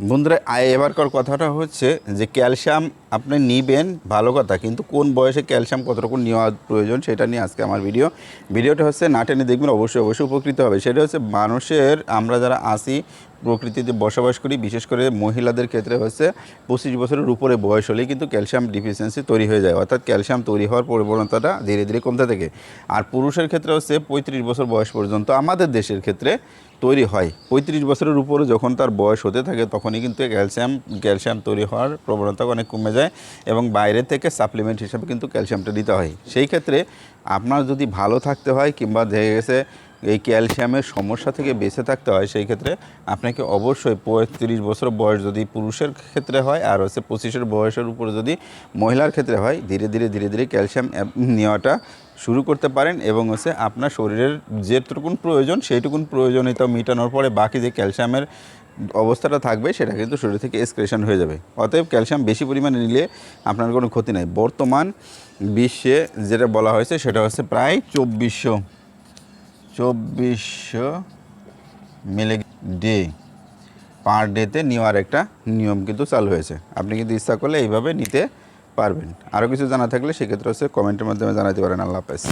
বন্ধুরা এবারকার কথাটা হচ্ছে যে ক্যালসিয়াম আপনি নিবেন ভালো কথা, কিন্তু কোন বয়সে ক্যালসিয়াম কতটুকু নেওয়া প্রয়োজন সেটা নিয়ে আজকে আমার ভিডিও। ভিডিওটা হচ্ছে না টেনে দেখবেন, অবশ্যই অবশ্যই উপকৃত হবে। সেটা হচ্ছে মানুষের, আমরা যারা আসি, প্রকৃতিতে বসবাস করি, বিশেষ করে মহিলাদের ক্ষেত্রে হচ্ছে পঁচিশ বছরের উপরে বয়স হলেই কিন্তু ক্যালসিয়াম ডিফিসিয়েন্সি তৈরি হয়ে যায়, অর্থাৎ ক্যালসিয়াম তৈরি হওয়ার প্রবণতাটা ধীরে ধীরে কমতে থাকে। আর পুরুষের ক্ষেত্রে হচ্ছে পঁয়ত্রিশ বছর বয়স পর্যন্ত, আমাদের দেশের ক্ষেত্রে তৈরি হয়। পঁয়ত্রিশ বছরের উপরে যখন তার বয়স হতে থাকে, তখনই কিন্তু ক্যালসিয়াম ক্যালসিয়াম তৈরি হওয়ার প্রবণতা অনেক কমে যায় এবং বাইরে থেকে সাপ্লিমেন্ট হিসাবে কিন্তু ক্যালসিয়ামটা দিতে হয়। সেই ক্ষেত্রে আপনার যদি ভালো থাকতে হয় কিংবা দেখা গেছে এই ক্যালসিয়ামের সমস্যা থেকে বেঁচে থাকতে হয়, সেই ক্ষেত্রে আপনাকে অবশ্যই পঁয়ত্রিশ বছর বয়স যদি পুরুষের ক্ষেত্রে হয় আর হচ্ছে পঁচিশের বয়সের উপরে যদি মহিলার ক্ষেত্রে হয়, ধীরে ধীরে ধীরে ধীরে ক্যালসিয়াম নেওয়াটা শুরু করতে পারেন এবং হচ্ছে আপনার শরীরের যেটুকুন প্রয়োজন সেইটুকুন প্রয়োজনীয়তা মেটানোর পরে বাকি যে ক্যালসিয়ামের অবস্থাটা থাকবে সেটা কিন্তু শরীর থেকে এক্সক্রেশন হয়ে যাবে। অতএব ক্যালসিয়াম বেশি পরিমাণে নিলে আপনার কোনো ক্ষতি নাই। বর্তমান বিশ্বে যেটা বলা হয়েছে সেটা হচ্ছে প্রায় চব্বিশশো চব্বিশশো মিলি ডে পার ডেতে নেওয়ার একটা নিয়ম কিন্তু চালু হয়েছে। আপনি কিন্তু ইচ্ছা করলে এইভাবে নিতে পারবেন। আরও কিছু জানা থাকলে সেক্ষেত্রে হচ্ছে কমেন্টের মাধ্যমে জানাতে পারেন। আল্লাহ হাফেজ।